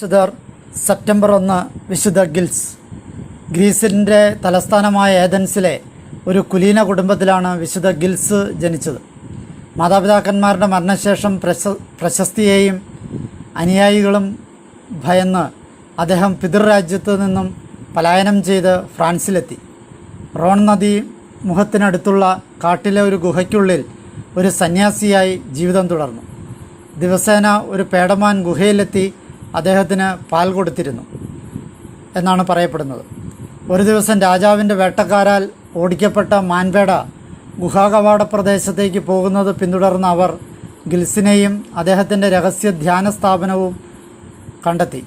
വിശുദ്ധർ സെപ്റ്റംബർ ഒന്ന് വിശുദ്ധ ഗിൽസ്. ഗ്രീസിന്റെ തലസ്ഥാനമായ ഏതൻസിലെ ഒരു കുലീന കുടുംബത്തിലാണ് വിശുദ്ധ ഗിൽസ് ജനിച്ചത്. മാതാപിതാക്കന്മാരുടെ മരണശേഷം പ്രശ പ്രശസ്തിയെയും അനുയായികളും ഭയന്ന് അദ്ദേഹം പിതൃരാജ്യത്ത് നിന്നും പലായനം ചെയ്ത് ഫ്രാൻസിലെത്തി. റോൺ നദി മുഖത്തിനടുത്തുള്ള കാട്ടിലെ ഒരു ഗുഹയ്ക്കുള്ളിൽ ഒരു സന്യാസിയായി ജീവിതം തുടർന്നു. ദിവസേന ഒരു പേടമാൻ ഗുഹയിലെത്തി അദ്ദേഹത്തിന് പാൽ കൊടുത്തിരുന്നു എന്നാണ് പറയപ്പെടുന്നത്. ഒരു ദിവസം രാജാവിന്റെ വേട്ടക്കാരാൽ ഓടിക്കപ്പെട്ട മാൻപേട ഗുഹാകവാട പ്രദേശത്തേക്ക് പോകുന്നത് പിന്തുടർന്ന അവർ ഗിൽസിനെയും അദ്ദേഹത്തിന്റെ രഹസ്യ ധ്യാന സ്ഥാപനവും കണ്ടെത്തി.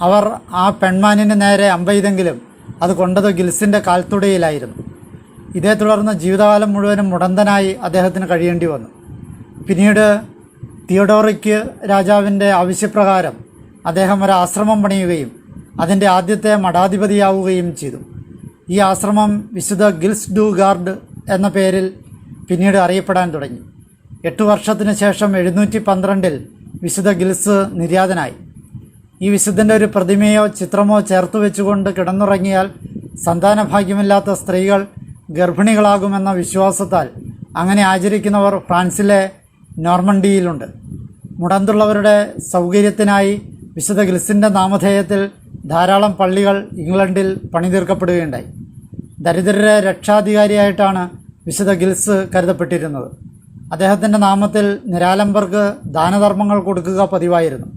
അവർ ആ പെൺമാനിന് നേരെ അമ്പെയ്തെങ്കിലും അത് കൊണ്ടത് ഗിൽസിന്റെ കാൽത്തുടയിലായിരുന്നു. ഇതേ തുടർന്ന് ജീവിതകാലം മുഴുവനും മുടന്തനായി അദ്ദേഹത്തിന് കഴിയേണ്ടി വന്നു. പിന്നീട് തിയോഡോറിക്ക് രാജാവിന്റെ ആവശ്യപ്രകാരം അദ്ദേഹം ഒരു ആശ്രമം പണിയുകയും അതിന്റെ ആദ്യത്തെ മഠാധിപതിയാവുകയും ചെയ്തു. ഈ ആശ്രമം വിശുദ്ധ ഗിൽസ് ഡു ഗാർഡ് എന്ന പേരിൽ പിന്നീട് അറിയപ്പെടാൻ തുടങ്ങി. എട്ട് വർഷത്തിന് ശേഷം എഴുന്നൂറ്റി പന്ത്രണ്ടിൽ വിശുദ്ധ ഗിൽസ് നിര്യാതനായി. ഈ വിശുദ്ധന്റെ ഒരു പ്രതിമയോ ചിത്രമോ ചേർത്ത് വെച്ചുകൊണ്ട് കിടന്നുറങ്ങിയാൽ സന്താനഭാഗ്യമില്ലാത്ത സ്ത്രീകൾ ഗർഭിണികളാകുമെന്ന വിശ്വാസത്താൽ അങ്ങനെ ആചരിക്കുന്നവർ ഫ്രാൻസിലെ നോർമണ്ടിയിലുണ്ട്. മുടന്തുള്ളവരുടെ സൗകര്യത്തിനായി വിശുദ്ധ ക്രിസ്തിന്റെ നാമധേയത്തിൽ ധാരാളം പള്ളികൾ ഇംഗ്ലണ്ടിൽ പണിതീർക്കപ്പെടുകയുണ്ടായി. ദരിദ്രരെ രക്ഷാധികാരിയായിട്ടാണ് വിശുദ്ധ ഗിൽസ് കരുതപ്പെട്ടിരുന്നത്. അദ്ദേഹത്തിന്റെ നാമത്തിൽ നിരാലംബർക്ക് ദാനധർമ്മങ്ങൾ കൊടുക്കുക പതിവായിരുന്നു.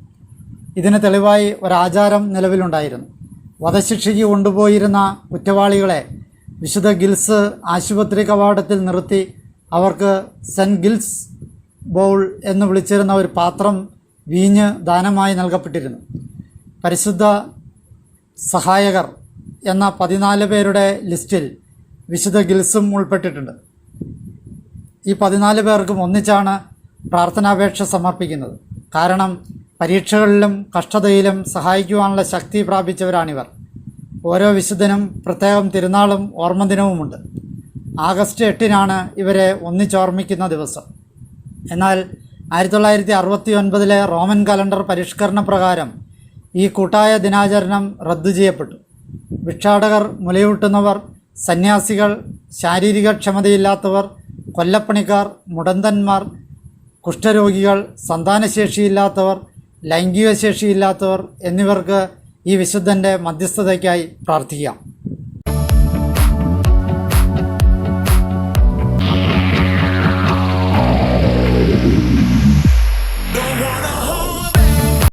ഇതിന് തെളിവായി ഒരാചാരം നിലവിലുണ്ടായിരുന്നു. വധശിക്ഷയ്ക്ക് കൊണ്ടുപോയിരുന്ന കുറ്റവാളികളെ വിശുദ്ധ ഗിൽസ് ആശുപത്രി കവാടത്തിൽ നിർത്തി അവർക്ക് സെന്റ് ഗിൽസ് ബൗൾ എന്ന് വിളിച്ചിരുന്ന ഒരു പാത്രം വീഞ്ഞ് ദാനമായി നൽകപ്പെട്ടിരുന്നു. പരിശുദ്ധ സഹായകർ എന്ന പതിനാല് പേരുടെ ലിസ്റ്റിൽ വിശുദ്ധ ഗിൽസും ഉൾപ്പെട്ടിട്ടുണ്ട്. ഈ പതിനാല് പേർക്കും ഒന്നിച്ചാണ് പ്രാർത്ഥനാപേക്ഷ സമർപ്പിക്കുന്നത്. കാരണം പരീക്ഷകളിലും കഷ്ടതയിലും സഹായിക്കുവാനുള്ള ശക്തി പ്രാപിച്ചവരാണിവർ. ഓരോ വിശുദ്ധനും പ്രത്യേകം തിരുനാളും ഓർമ്മദിനവുമുണ്ട് ആഗസ്റ്റ് എട്ടിനാണ് ഇവരെ ഒന്നിച്ചോർമ്മിക്കുന്ന ദിവസം. എന്നാൽ ആയിരത്തി തൊള്ളായിരത്തി അറുപത്തി ഒൻപതിലെ റോമൻ കലണ്ടർ പരിഷ്കരണ പ്രകാരം ഈ കൂട്ടായ ദിനാചരണം റദ്ദു ചെയ്യപ്പെട്ടു. ഭിക്ഷാടകർ മുലയൂട്ടുന്നവർ സന്യാസികൾ ശാരീരിക ക്ഷമതയില്ലാത്തവർ കൊല്ലപ്പണിക്കാർ മുടന്തന്മാർ കുഷ്ഠരോഗികൾ സന്താനശേഷിയില്ലാത്തവർ ലൈംഗിക ശേഷിയില്ലാത്തവർ എന്നിവർക്ക് ഈ വിശുദ്ധന്റെ മധ്യസ്ഥതയ്ക്കായി പ്രാർത്ഥിക്കാം.